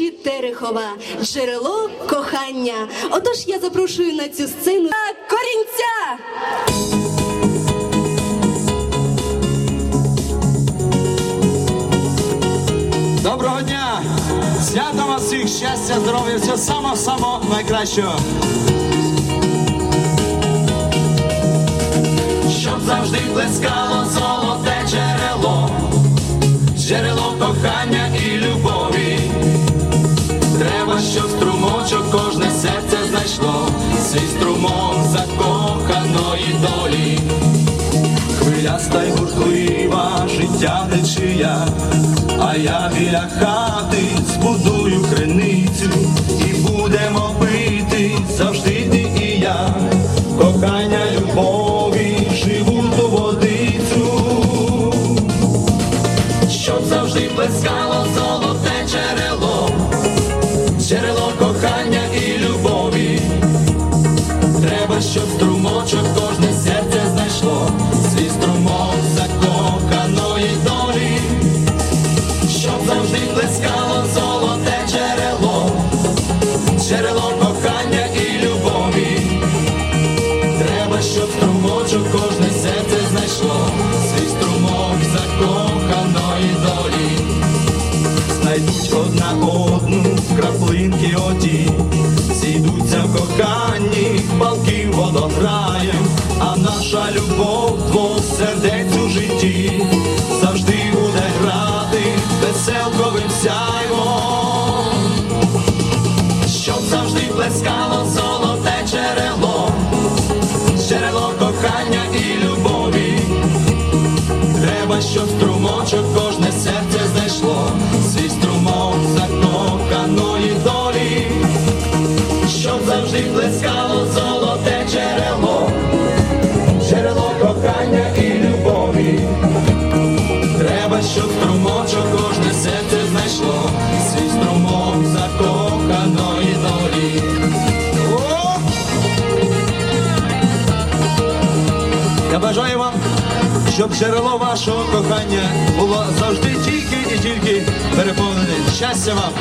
Річі Терехова, джерело кохання. Отож я запрошую на цю сцену корінця. Доброго дня! Свято вас всіх, щастя, здоров'я, всього самого самого найкращого. Щоб завжди плескало серце знайшло, свій струмок закоханої долі. Хвиляста й бурхлива, життя нечия, а я біля хати збудую криницю любов двох сердець у житті щоб джерело вашого кохання було завжди тільки і тільки переповнене. Щастя вам!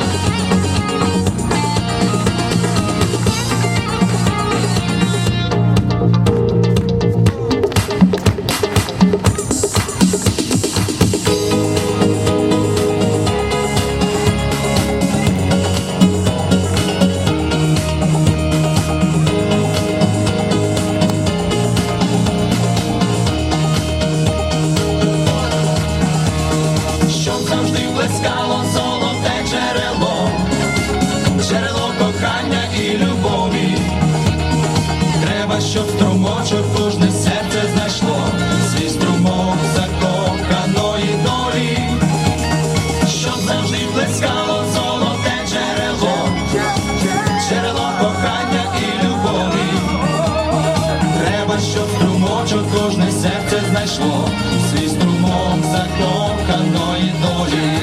Знайшло, свій струмом закоханої долі.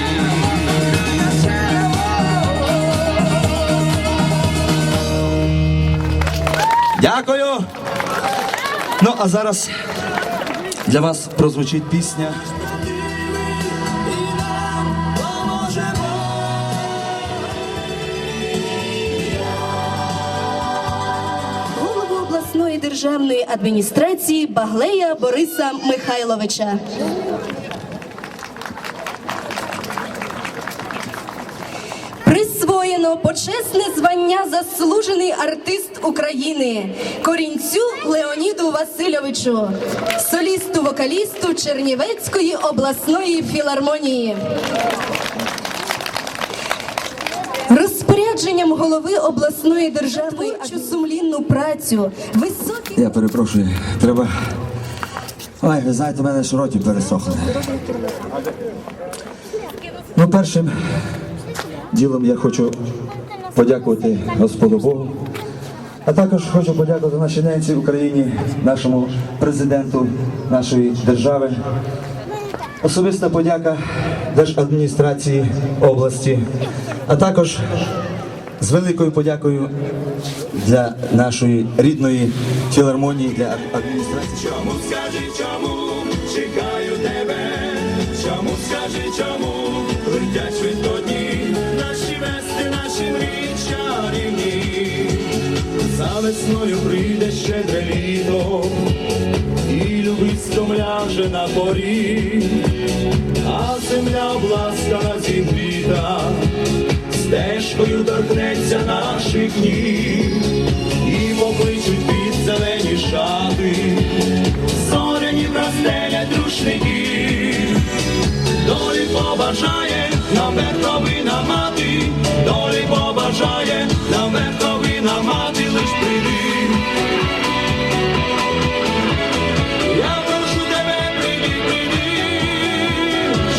Дякую. Ну, а зараз для вас прозвучить пісня. Державної адміністрації Баглея Бориса Михайловича. Присвоєно почесне звання заслужений артист України Корінцю Леоніду Васильовичу, солісту-вокалісту Чернівецької обласної філармонії. Розпорядженням голови обласної державної творчу сумлінну працю, високі Я перепрошую, треба. Ой, ви знаєте, у мене ж роті пересохли. Ну, першим ділом я хочу подякувати Господу Богу, а також хочу подякувати нашій ненці Україні, нашому президенту нашої держави. Особиста подяка Держадміністрації області, а також з великою подякою для нашої рідної філармонії, для адміністрації. Чому скажи, чому чекаю тебе, Чому скажи, чому летять швидко дні, наші вести, наші мрії чарівні. За весною прийде щедре літо, і любисько ляже на порі, а земля обласкана зігріта, стежкою торкнеться наших ніг, і покличуть під зелені шати, зоряні простелять рушники, долі побажає нам верховина мати, долі побажає нам верховина мати, лиш прийди. Я прошу тебе, прийди, прийди.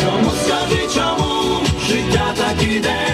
Чому скажи, чому життя так іде?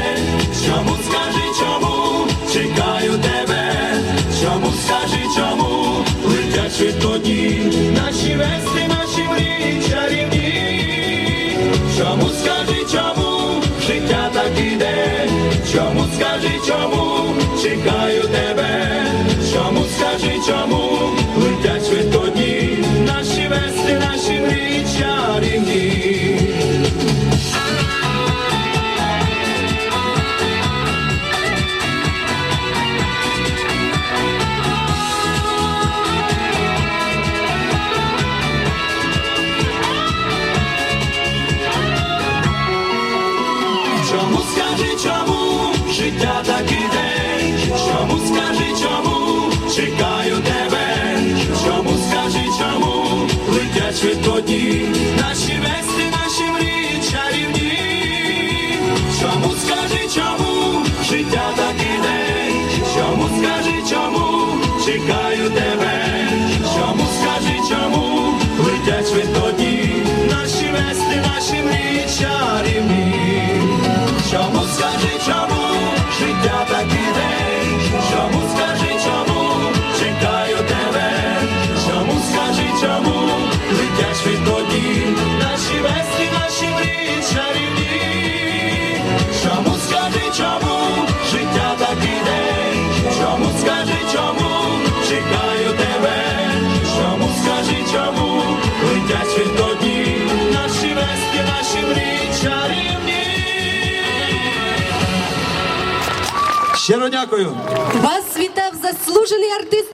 Наші мрії чарівні. Чому скажи, чому життя так іде? Чому скажи, чому чекаю тебе? Чому скажи, чому летять швидко дні? Наші вести, наші мрії чарівні. Чому скажи, чому життя так іде? Чому скажи, чому чекаю Щиро дякую. Вас вітав заслужений артист